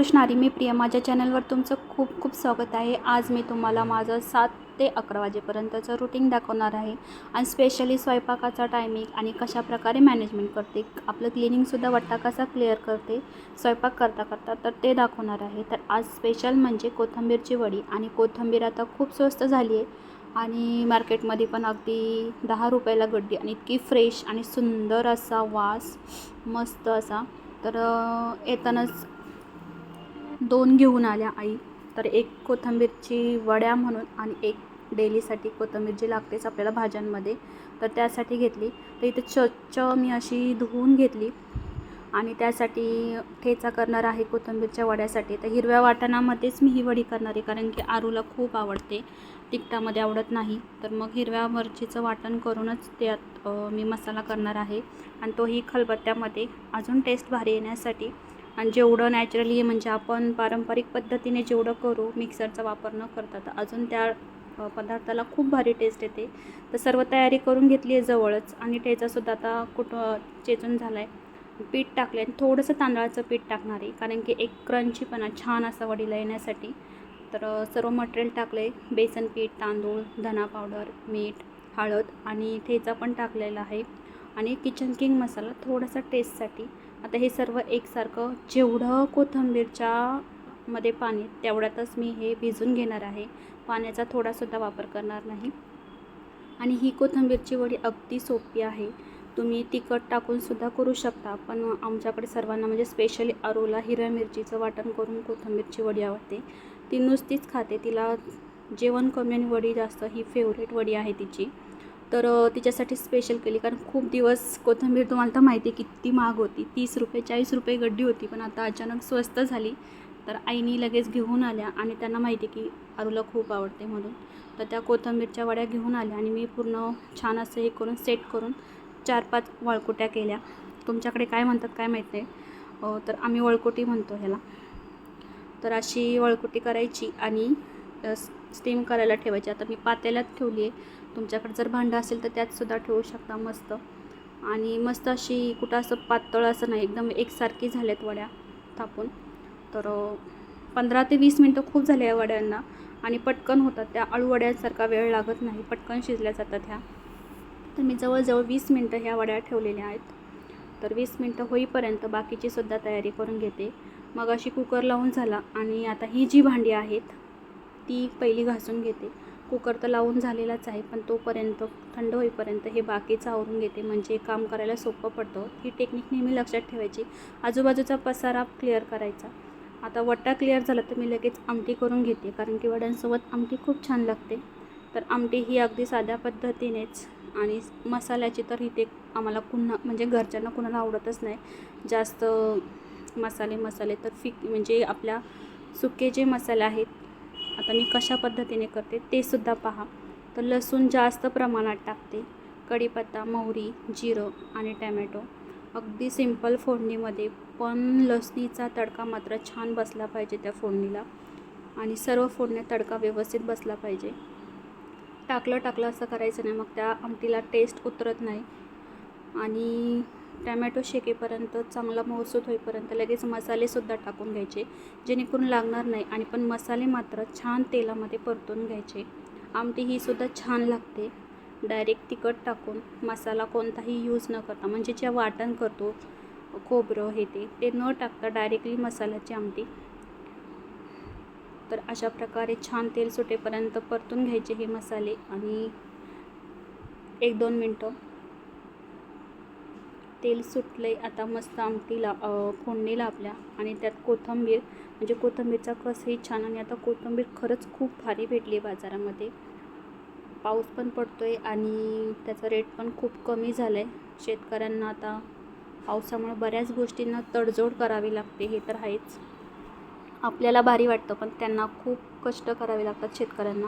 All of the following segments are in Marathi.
असणारी मी प्रिया. माझ्या चॅनलवर तुमचं खूप खूप स्वागत आहे. आज मी तुम्हाला माझं सात ते अकरा वाजेपर्यंतचं रुटीन दाखवणार आहे. आणि स्पेशली स्वयंपाकाचा टायमिंग आणि कशा प्रकारे मॅनेजमेंट करते आपलं क्लिनिंगसुद्धा वट्टा कसा क्लिअर करते स्वयंपाक करता करता तर ते दाखवणार आहे. तर आज स्पेशल म्हणजे कोथिंबीरची वडी. आणि कोथिंबीर आता खूप स्वस्त झाली आहे. आणि मार्केटमध्ये पण अगदी दहा रुपयाला गड्डी आणि इतकी फ्रेश आणि सुंदर असा वास मस्त असा. तर येतानाच दोन घेऊन आल्या आई. तर एक कोथिंबीरची वड्या म्हणून आणि एक डेलीसाठी कोथिंबीर जी लागतेच आपल्याला भाज्यांमध्ये. तर त्यासाठी घेतली. तर इथे स्वच्छ मी अशी धुवून घेतली. आणि त्यासाठी ठेचा करणार आहे कोथिंबीरच्या वड्यासाठी. तर हिरव्या वाटणामध्येच मी ही वडी करणार आहे कारण की आरूला खूप आवडते. तिखटामध्ये आवडत नाही. तर मग हिरव्या मिरचीचं वाटण करूनच त्यात मी मसाला करणार आहे. आणि तोही खलबत्त्यामध्ये. अजून टेस्ट भारी येण्यासाठी आणि जेवढं नॅचरली म्हणजे आपण पारंपरिक पद्धतीने जेवढं करू मिक्सरचा वापर न करता तर अजून त्या पदार्थाला खूप भारी टेस्ट येते. तर सर्व तयारी करून घेतली आहे जवळच आणि ठेचासुद्धा आता कुठं चेचून झाला आहे पीठ टाकले आणि थोडंसं तांदळाचं पीठ टाकणार आहे कारण की एक क्रंचीपणा छान असा वडीला येण्यासाठी. तर सर्व मटेरियल टाकलं आहे बेसन पीठ तांदूळ धना पावडर मीठ हळद आणि ठेचा पण टाकलेला आहे. आणि किचन किंग मसाला थोडासा टेस्टसाठी आता हे सर्व एकसारखं जेवढं कोथिंबीरच्या मध्ये पाणी तेवढ्यातच मी हे भिजून घेणार आहे. पाण्याचा थोडासुद्धा वापर करणार नाही. आणि ही कोथिंबीरची वडी अगदी सोपी आहे. तुम्ही तिखट टाकूनसुद्धा करू शकता पण आमच्याकडे सर्वांना म्हणजे स्पेशली अरोला हिरव्या मिरचीचं वाटण करून कोथिंबीरची वडी आवडते. ती नुसतीच खाते. तिला जेवण कमी आणि वडी जास्त ही फेवरेट वडी आहे तिची. तर तिच्यासाठी स्पेशल केली. कारण खूप दिवस कोथिंबीर तुम्हाला तर माहिती आहे किती महाग होती. तीस रुपये चाळीस रुपये गड्डी होती. पण आता अचानक स्वस्त झाली. तर आईनी लगेच घेऊन आल्या आणि त्यांना माहिती की आरूला खूप आवडते म्हणून. तर त्या कोथिंबीरच्या वड्या घेऊन आल्या आणि मी पूर्ण छान असं हे करून सेट करून चार पाच वळकुट्या केल्या. तुमच्याकडे काय म्हणतात काय माहीत नाही. तर आम्ही वळकुटी म्हणतो ह्याला. तर अशी वळकुटी करायची आणि स्टीम करायला ठेवायची. आता मी पातेल्यात ठेवली आहे. तुमच्याकडे जर भांडं असेल तर त्यातसुद्धा ठेवू शकता मस्त. आणि मस्त अशी कुठं असं पातळ असं नाही एकदम एकसारखी झाल्यात वड्या थापून. तर पंधरा ते वीस मिनटं खूप झाले या वड्यांना आणि पटकन होतात त्या अळूवड्यांसारखा वेळ लागत नाही पटकन शिजल्या जातात ह्या. तर मी जवळजवळ वीस मिनटं ह्या वड्या ठेवलेल्या आहेत. तर वीस मिनटं होईपर्यंत बाकीची सुद्धा तयारी करून घेते. मग अशी कुकर लावून झाला आणि आता ही जी भांडी आहेत ती पहिली घासून घेते. कुकर तर लावून झालेलाच आहे पण तोपर्यंत थंड होईपर्यंत हे बाकीचं आवरून घेते. म्हणजे काम करायला सोपं पडतं. ही टेक्निक नेहमी लक्षात ठेवायची. आजूबाजूचा पसारा क्लिअर करायचा. आता वट्टा क्लिअर झाला तर मी लगेच आमटी करून घेते कारण की वड्यांसोबत आमटी खूप छान लागते. तर आमटी ही अगदी साध्या पद्धतीनेच आणि मसाल्याची तर इथे आम्हाला पुन्हा म्हणजे घरच्यांना कुणाला आवडतच नाही. जास्त मसाले मसाले तर फिक म्हणजे आपल्या सुके जे मसाले आहेत आता मी कशा पद्धतीने करते ते सुद्धा पहा. तर लसूण जास्त प्रमाणात टाकते. कढीपत्ता मोहरी जिरं आणि टॅमॅटो. अगदी सिंपल फोडणीमध्ये पण लसणीचा तडका मात्र छान बसला पाहिजे त्या फोडणीला. आणि सर्व फोडण्या तडका व्यवस्थित बसला पाहिजे. टाकलं टाकलं असं करायचं नाही मग त्या आमटीला टेस्ट उतरत नाही. आणि टॅमॅटो शेकेपर्यंत चांगला मऊसूत होईपर्यंत लगेच मसालेसुद्धा टाकून घ्यायचे जेणेकरून लागणार नाही आणि पण मसाले मात्र छान तेलामध्ये परतून घ्यायचे. आमटी ही सुद्धा छान लागते. डायरेक्ट तिखट टाकून मसाला कोणताही यूज न करता म्हणजे जे वाटण करतो खोबरं हे ते ते न टाकता डायरेक्टली मसाल्याची आमटी. तर अशा प्रकारे छान तेल सुटेपर्यंत परतून घ्यायचे हे मसाले आणि एक दोन मिनटं तेल सुटलं आहे आता मस्त आमटीला अ, फोडणीला आपल्या आणि त्यात कोथिंबीर म्हणजे कोथिंबीरचा कसही छान आणि आता कोथिंबीर खरंच खूप भारी भेटली आहे बाजारामध्ये. पाऊस पण पडतो आहे आणि त्याचा रेट पण खूप कमी झाला आहे शेतकऱ्यांना आता पावसामुळे बऱ्याच गोष्टींना तडजोड करावी लागते हे तर आहेच. आपल्याला भारी वाटतं पण त्यांना खूप कष्ट करावे लागतात शेतकऱ्यांना.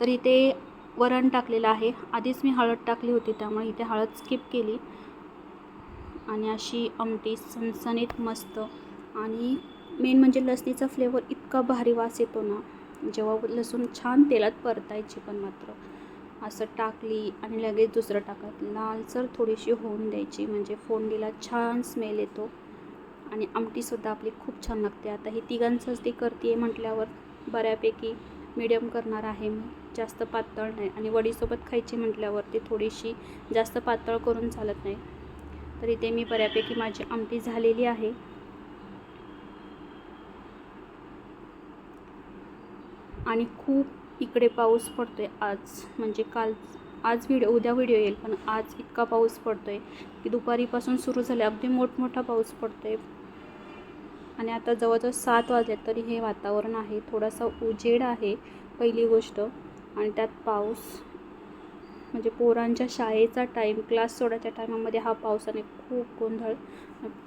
तर इथे वरण टाकलेलं आहे. आधीच मी हळद टाकली होती त्यामुळे इथे हळद स्किप केली. आणि अशी आमटी सणसणीत मस्त. आणि मेन म्हणजे लसणीचा फ्लेवर इतका भारी वास येतो ना जेव्हा लसूण छान तेलात परतायची पण मात्र. असं टाकली आणि लगेच दुसरं टाकत लालसर थोडीशी होऊन द्यायची म्हणजे फोडणीला छान स्मेल येतो. आणि आमटीसुद्धा आपली खूप छान लागते. आता ही तिघांचंच ती करते म्हटल्यावर बऱ्यापैकी मिडियम करणार आहे मी. जास्त पातळ नाही. आणि वडीसोबत खायची म्हटल्यावर ती थोडीशी जास्त पातळ करून चालत नाही. तर इथे मी बऱ्यापैकी माझी आमटी झालेली आहे. आणि खूप इकडे पाऊस पडतो आहे आज. म्हणजे काल आज व्हिडिओ उद्या व्हिडिओ येईल पण आज इतका पाऊस पडतो आहे की दुपारीपासून सुरू झाले अगदी मोठमोठा पाऊस पडतो आहे आणि आता जवळजवळ सात वाजले तरी हे वातावरण आहे. थोडासा उजेड आहे पहिली गोष्ट. आणि त्यात पाऊस म्हणजे पोरांच्या शाळेचा टाईम क्लास सोडायच्या टायमामध्ये हा पावसाने खूप गोंधळ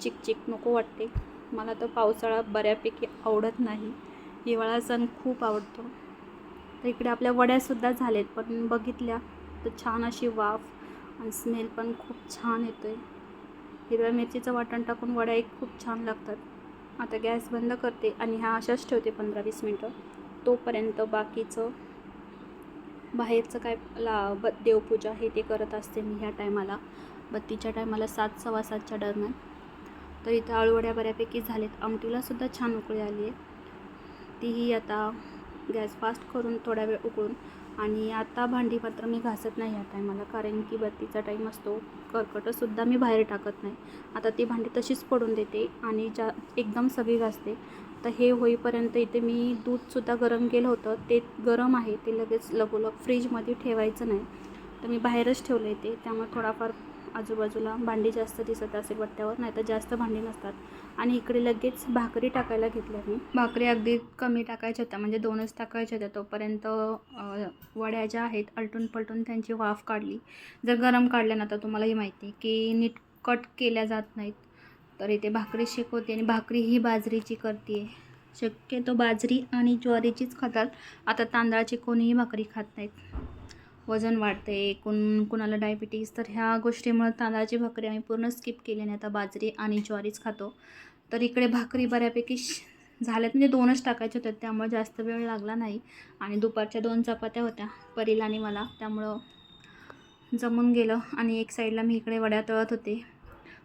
चिकचिक नको वाटते. मला तर पावसाळा बऱ्यापैकी आवडत नाही. हिवाळा सण खूप आवडतो. तर इकडे आपल्या वड्यासुद्धा झालेत पण बघितल्या तर छान अशी वाफ आणि स्मेल पण खूप छान येतो आहे हिरव्या मिरचीचं वाटण टाकून वड्या एक खूप छान लागतात. आता गॅस बंद करते आणि ह्या अशाच ठेवते पंधरा वीस मिनटं. तोपर्यंत बाकीचं बाहेरचं काय ला ब देवपूजा हे ते करत असते मी ह्या टायमाला. बत्तीच्या टायमाला सात सव्वा सातच्या दरम्यान. तर इथं आळूवड्या बऱ्यापैकी झालेत. आमटीलासुद्धा छान उकळी आली आहे तीही आता गॅस फास्ट करून थोडा वेळ उकळून. आणि आता भांडी मात्र मी घासत नाही ह्या टायमाला कारण की बत्तीचा टाईम असतो. कर्कटसुद्धा मी बाहेर टाकत नाही. आता ती भांडी तशीच पडून देते आणि ज्या एकदम सगळी घासते. तर हे होईपर्यंत इथे मी दूधसुद्धा गरम केलं होतं. ते गरम आहे ते लगेच लगोलग फ्रीजमध्ये ठेवायचं नाही. तर मी बाहेरच ठेवलं आहे ते त्यामुळे थोडाफार आजूबाजूला भांडी जास्त दिसत असेल वट्ट्यावर नाही तर जास्त भांडी नसतात. आणि इकडे लगेच भाकरी टाकायला घेतल्या मी. भाकरी अगदी कमी टाकायच्या होत्या म्हणजे दोनच टाकायच्या होत्या. तोपर्यंत वड्या ज्या आहेत अलटून पलटून त्यांची वाफ काढली. जर गरम काढल्या ना तर तुम्हाला ही माहिती आहे की नीट कट केल्या जात नाहीत. तर इथे भाकरी शेकवते आणि भाकरी ही बाजरीची करते. शक्यतो बाजरी आणि ज्वारीचीच खातात. आता तांदळाची कोणीही भाकरी खात नाहीत. वजन वाढते कोण कुणाला डायबिटीज तर ह्या गोष्टीमुळे तांदळाची भाकरी आम्ही पूर्ण स्किप केली आणि आता बाजरी आणि ज्वारीच खातो. तर इकडे भाकरी बऱ्यापैकी श- झाल्यात. म्हणजे दोनच टाकायचे होते. त्यामुळे जास्त वेळ लागला नाही. आणि दुपारच्या दोन चपात्या होत्या. परीला आणि मला. त्यामुळं जमून गेलं. आणि एक साईडला मी इकडे वड्या तळत होते.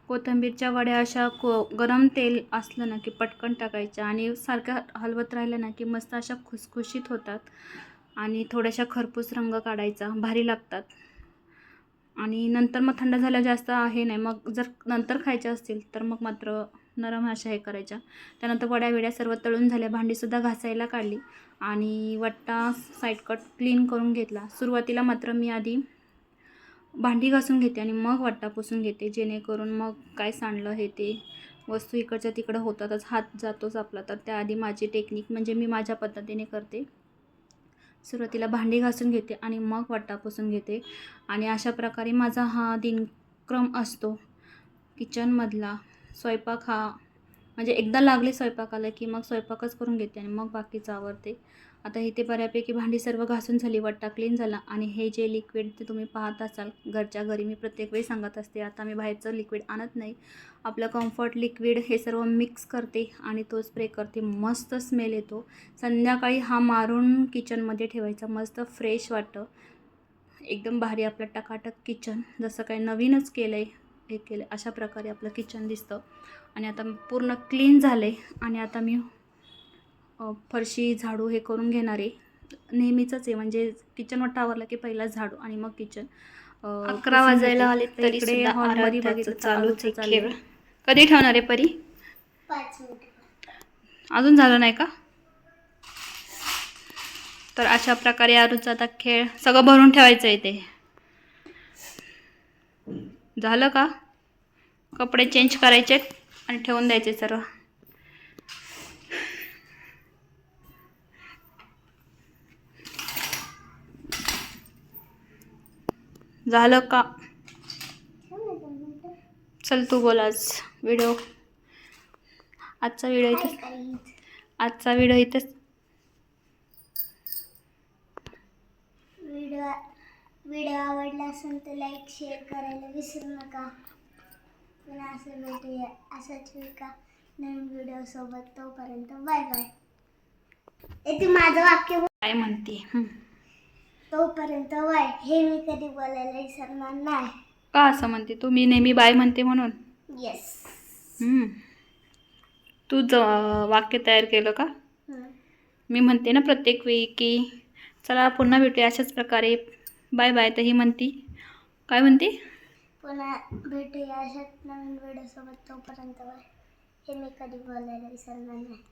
कोथिंबीरच्या वड्या अशा को गरम तेल असलं ना की पटकन टाकायच्या आणि सारख्या हलवत राहिल्या ना की मस्त अशा खुसखुशीत होतात. आणि थोड्याशा खरपूस रंग काढायचा भारी लागतात. आणि नंतर मग थंड झाल्या जास्त आहे नाही मग जर नंतर खायच्या असतील तर मग मात्र नरम अशा हे करायच्या. त्यानंतर वड्या विड्या सर्व तळून झाल्या भांडीसुद्धा घासायला काढली आणि वट्टा साईड कट क्लीन करून घेतला. सुरुवातीला मात्र मी आधी भांडी घासून घेते आणि मग वाटा पुसून घेते जेणेकरून मग काय सांडलं हे ते वस्तू इकडच्या तिकडं होतातच हात जातोच आपला. तर त्याआधी माझी टेक्निक म्हणजे मी माझ्या पद्धतीने करते. सुरुवातीला भांडी घासून घेते आणि मग वाटा पुसून घेते. आणि अशा प्रकारे माझा हा दिनक्रम असतो. किचनमधला स्वयंपाक हा म्हणजे एकदा लागले स्वयंपाकाला की मग स्वयंपाकच करून घेते आणि मग बाकीचं आवरते. आता इथे बऱ्यापैकी भांडी सर्व घासून झाली वट्टा क्लीन झाला आणि हे जे लिक्विड ते तुम्ही पाहत असाल घरच्या घरी मी प्रत्येक वेळी सांगत असते आता मी बाहेरचं लिक्विड आणत नाही. आपलं कम्फर्ट लिक्विड हे सर्व मिक्स करते आणि तो स्प्रे करते. मस्त स्मेल येतो. संध्याकाळी हा मारून किचनमध्ये ठेवायचा मस्त फ्रेश वाटतं. एकदम भारी आपलं टकाटक किचन जसं काही नवीनच केलं आहे हे केलं. अशा प्रकारे आपलं किचन दिसतं. आणि आता पूर्ण क्लीन झालं. आहे आणि आता मी फरशी झाडू हे करून घेणार आहे. नेहमीचंच आहे. म्हणजे किचन वाटा आवरला की पहिला झाडू आणि मग किचन अकरा वाजायला. आले तर चालूच. खेळ. कधी ठेवणार आहे परी? अजून झालं नाही का? तर अशा प्रकारे आरूचा आता खेळ सगळं भरून ठेवायचं आहे ते. झालं का? कपडे चेंज करायचे आणि ठेवून द्यायचे सर्व. झालं का? चल तू बोल आज व्हिडिओ आजचा व्हिडिओ इथं आजचा व्हिडिओ इथंच व्हिडिओ आवडला असेल तर लाईक शेअर करायला विसरू नका. पुन्हा असं भेटूया. असंच एका नवीन व्हिडिओ सोबत तोपर्यंत बाय बाय. ए तू माझं वाक्य बोल. काय म्हणते? हं. तोपर्यंत बाय. हे मी कधी बोलायला विसरणार नाही. का असं म्हणते? तू मी नेहमी बाय म्हणते म्हणून? येस हं. तू ज वाक्य तयार केलं का? हं. मी म्हणते ना प्रत्येक वेळी की चला पुन्हा भेटूया अशाच प्रकारे. बाय बाय तर ही म्हणती. काय म्हणते? पुन्हा भेटूया अशाच नवीन व्हिडिओ सोबत तोपर्यंत बाय. हे मी कधी बोलायला विसरणार नाही.